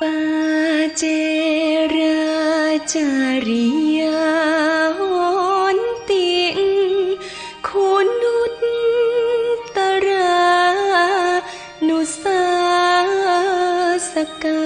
ปาเจราจาริยาอนติงคุณุตตรานุสาสกา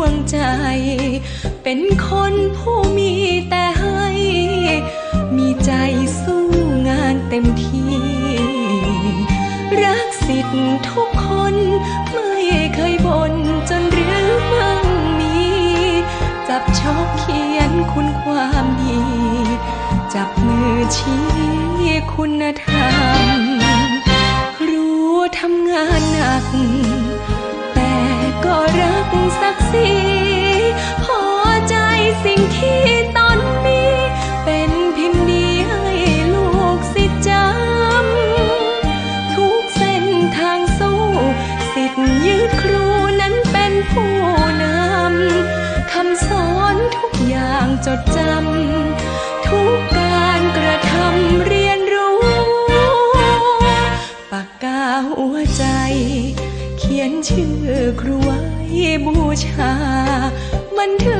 วงใจ เป็นคนผู้มีแต่ให้ มีใจสู้งานเต็มที่ รักสิทธิ์ทุกคนไม่เคยบ่นจนหรือมั่งมี จับชอบเขียนคุณความดี จับมือชี้คุณธรรม ครูทำงานหนัก ศักดิ์ศรีพอใจสิ่งที่ตนมีเป็นพิมพ์ดีให้ลูกศิษย์จำทุกเส้นทางสู้สิทธิ์ยืดครูนั้นเป็นผู้นำคำสอนทุกอย่างจดจำทุกการกระทำเรียนรู้ปากกาหัวใจ เขียนชื่อครูไว้ บูชา มันถือ